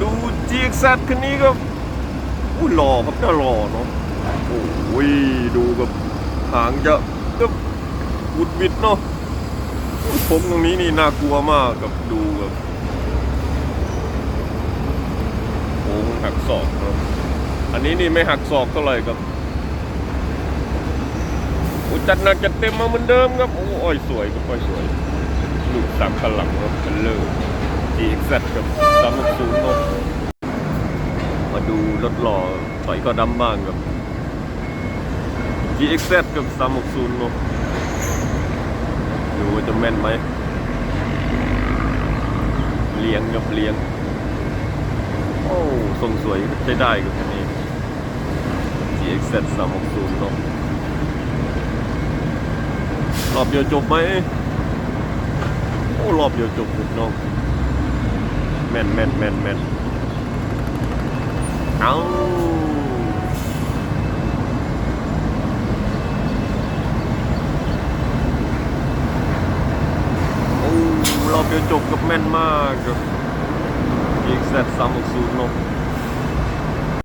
ดู GXZ คันนี้ก็อุ้หล่อครับน่าหล่อเนาะโอ้ยดูแบบหางจะก็อุดบิดเนาะผมตรงนี้นี่น่ากลัวมากกับดูแบบโอ้หักศอกเนาะอันนี้นี่ไม่หักศอกเท่าไหร่ครับโอ้จัดหนักจัดเต็มมาเหมือนเดิมครับโอ้ยสวยครับโอ้ยสวยลูกสามขลังครับเป็นเลอ ร์ GXZ กับสามหกศูนย์เนาะมาดูรถหล่อต่อยก็ดำบ้างกับ GXZ กับสามหกศูนย์เนาะดูว่าจะแม่นไหมเลี้ยงกับเลี้ยง โอ้ทรงสวยใช้ได้กับคันนี้ GXZ สามหกศูนย์เนาะรอบเดียวจบไหม โอ้ รอบเดียวจบเลยน้อง แม่นแม่นแม่นแม่นเอาโอ้รอบเดียวจบกับแม่นมากอีกเซตสามหกศูนย์เนาะ